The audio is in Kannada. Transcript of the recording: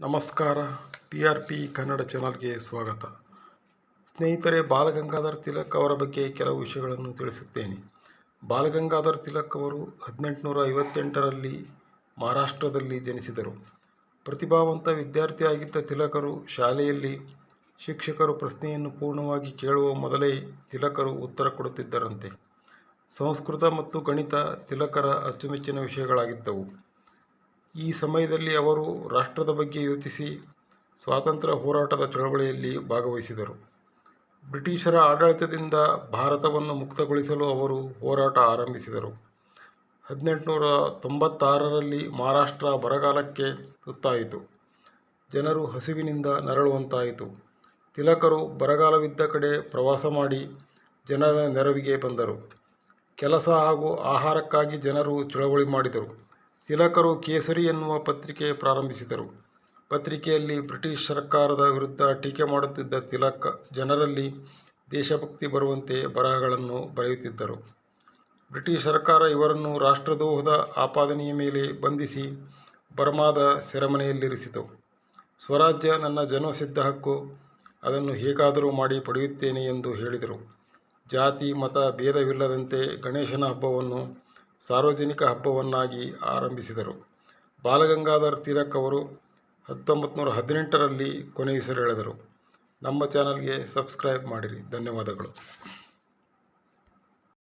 ನಮಸ್ಕಾರ. ಪಿ ಆರ್ ಪಿ ಕನ್ನಡ ಚಾನಲ್ಗೆ ಸ್ವಾಗತ. ಸ್ನೇಹಿತರೆ, ಬಾಲಗಂಗಾಧರ್ ತಿಲಕ್ ಅವರ ಬಗ್ಗೆ ಕೆಲವು ವಿಷಯಗಳನ್ನು ತಿಳಿಸುತ್ತೇನೆ. ಬಾಲಗಂಗಾಧರ್ ತಿಲಕ್ ಅವರು ಹದಿನೆಂಟುನೂರ ಐವತ್ತೆಂಟರಲ್ಲಿ ಮಹಾರಾಷ್ಟ್ರದಲ್ಲಿ ಜನಿಸಿದರು. ಪ್ರತಿಭಾವಂತ ವಿದ್ಯಾರ್ಥಿಯಾಗಿದ್ದ ತಿಲಕರು ಶಾಲೆಯಲ್ಲಿ ಶಿಕ್ಷಕರು ಪ್ರಶ್ನೆಯನ್ನು ಪೂರ್ಣವಾಗಿ ಕೇಳುವ ಮೊದಲೇ ತಿಲಕರು ಉತ್ತರ ಕೊಡುತ್ತಿದ್ದರಂತೆ. ಸಂಸ್ಕೃತ ಮತ್ತು ಗಣಿತ ತಿಲಕರ ಅಚ್ಚುಮೆಚ್ಚಿನ ವಿಷಯಗಳಾಗಿದ್ದವು. ಈ ಸಮಯದಲ್ಲಿ ಅವರು ರಾಷ್ಟ್ರದ ಬಗ್ಗೆ ಯೋಚಿಸಿ ಸ್ವಾತಂತ್ರ್ಯ ಹೋರಾಟದ ಚಳವಳಿಯಲ್ಲಿ ಭಾಗವಹಿಸಿದರು. ಬ್ರಿಟಿಷರ ಆಡಳಿತದಿಂದ ಭಾರತವನ್ನು ಮುಕ್ತಗೊಳಿಸಲು ಅವರು ಹೋರಾಟ ಆರಂಭಿಸಿದರು. ಹದಿನೆಂಟುನೂರ ತೊಂಬತ್ತಾರರಲ್ಲಿ ಮಹಾರಾಷ್ಟ್ರ ಬರಗಾಲಕ್ಕೆ ತುತ್ತಾಯಿತು. ಜನರು ಹಸಿವಿನಿಂದ ನರಳುವಂತಾಯಿತು. ತಿಲಕರು ಬರಗಾಲವಿದ್ದ ಕಡೆ ಪ್ರವಾಸ ಮಾಡಿ ಜನರ ನೆರವಿಗೆ ಬಂದರು. ಕೆಲಸ ಹಾಗೂ ಆಹಾರಕ್ಕಾಗಿ ಜನರು ಚಳವಳಿ ಮಾಡಿದರು. ತಿಲಕರು ಕೇಸರಿ ಎನ್ನುವ ಪತ್ರಿಕೆ ಪ್ರಾರಂಭಿಸಿದರು. ಪತ್ರಿಕೆಯಲ್ಲಿ ಬ್ರಿಟಿಷ್ ಸರ್ಕಾರದ ವಿರುದ್ಧ ಟೀಕೆ ಮಾಡುತ್ತಿದ್ದ ತಿಲಕ್ ಜನರಲ್ಲಿ ದೇಶಭಕ್ತಿ ಬರುವಂತೆ ಬರಹಗಳನ್ನು ಬರೆಯುತ್ತಿದ್ದರು. ಬ್ರಿಟಿಷ್ ಸರ್ಕಾರ ಇವರನ್ನು ರಾಷ್ಟ್ರದ್ರೋಹದ ಆಪಾದನೆಯ ಮೇಲೆ ಬಂಧಿಸಿ ಬರ್ಮಾದ ಸೆರೆಮನೆಯಲ್ಲಿರಿಸಿತು. ಸ್ವರಾಜ್ಯ ನನ್ನ ಜನ್ಮಸಿದ್ಧ ಹಕ್ಕು, ಅದನ್ನು ಹೇಗಾದರೂ ಮಾಡಿ ಪಡೆಯುತ್ತೇನೆ ಎಂದು ಹೇಳಿದರು. ಜಾತಿ, ಮತ, ಭೇದವಿಲ್ಲದಂತೆ ಗಣೇಶನ ಹಬ್ಬವನ್ನು ಸಾರ್ವಜನಿಕ ಹಬ್ಬವನ್ನಾಗಿ ಆರಂಭಿಸಿದರು. ಬಾಲಗಂಗಾಧರ್ ತಿಲಕ್ ಅವರು ಹತ್ತೊಂಬತ್ತು ನೂರ ಹದಿನೆಂಟರಲ್ಲಿ ಕೊನೆಯುಸಿರೆಳೆದರು. ನಮ್ಮ ಚಾನಲ್ಗೆ ಸಬ್ಸ್ಕ್ರೈಬ್ ಮಾಡಿರಿ. ಧನ್ಯವಾದಗಳು.